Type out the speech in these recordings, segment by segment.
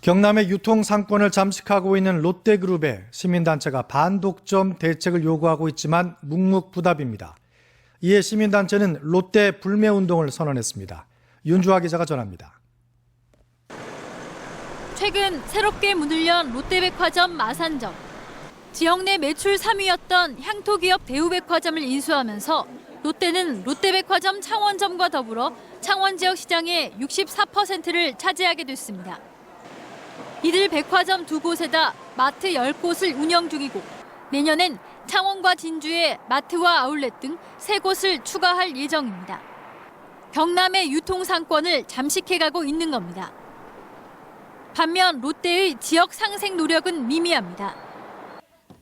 경남의 유통 상권을 잠식하고 있는 롯데그룹에 시민단체가 반독점 대책을 요구하고 있지만 묵묵부답입니다. 이에 시민단체는 롯데 불매운동을 선언했습니다. 윤주아 기자가 전합니다. 최근 새롭게 문을 연 롯데백화점 마산점. 지역 내 매출 3위였던 향토기업 대우백화점을 인수하면서 롯데는 롯데백화점 창원점과 더불어 창원 지역 시장의 64%를 차지하게 됐습니다. 이들 백화점 두 곳에다 마트 10곳을 운영 중이고 내년엔 창원과 진주에 마트와 아울렛 등 세 곳을 추가할 예정입니다. 경남의 유통 상권을 잠식해가고 있는 겁니다. 반면 롯데의 지역 상생 노력은 미미합니다.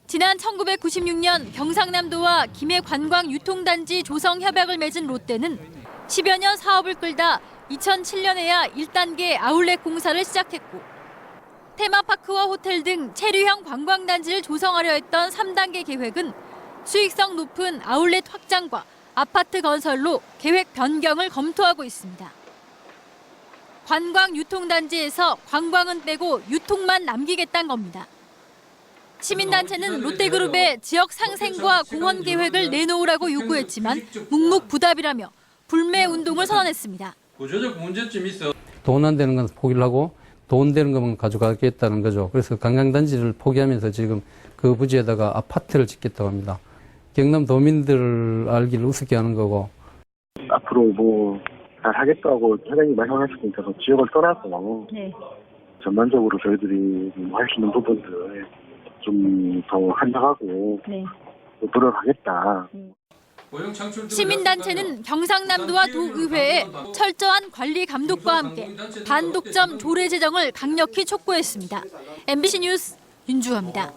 지난 1996년 경상남도와 김해 관광 유통단지 조성 협약을 맺은 롯데는 10여 년 사업을 끌다 2007년에야 1단계 아울렛 공사를 시작했고 테마파크와 호텔 등 체류형 관광단지를 조성하려 했던 3단계 계획은 수익성 높은 아울렛 확장과 아파트 건설로 계획 변경을 검토하고 있습니다. 관광 유통단지에서 관광은 빼고 유통만 남기겠다는 겁니다. 시민단체는 롯데그룹의 지역 상생과 공헌 계획을 내놓으라고 요구했지만 묵묵부답이라며 불매 운동을 선언했습니다. 구조적 문제점이 있어. 돈 안 되는 건 포기를 하고 돈 되는 것만 가져가겠다는 거죠. 그래서 관광단지를 포기하면서 지금 그 부지에다가 아파트를 짓겠다고 합니다. 경남 도민들 알기를 우습게 하는 거고 앞으로 뭐 잘 하겠다고 회장님 말씀하셨으니까 그 지역을 떠나서 네. 전반적으로 저희들이 할 수 있는 부분들 좀 더 한정하고 네. 또 노력하겠다. 창출 시민단체는 경상남도와 도의회에 철저한 관리 감독과 함께 반독점 조례 제정을 강력히 촉구했습니다. MBC 뉴스 윤주화입니다.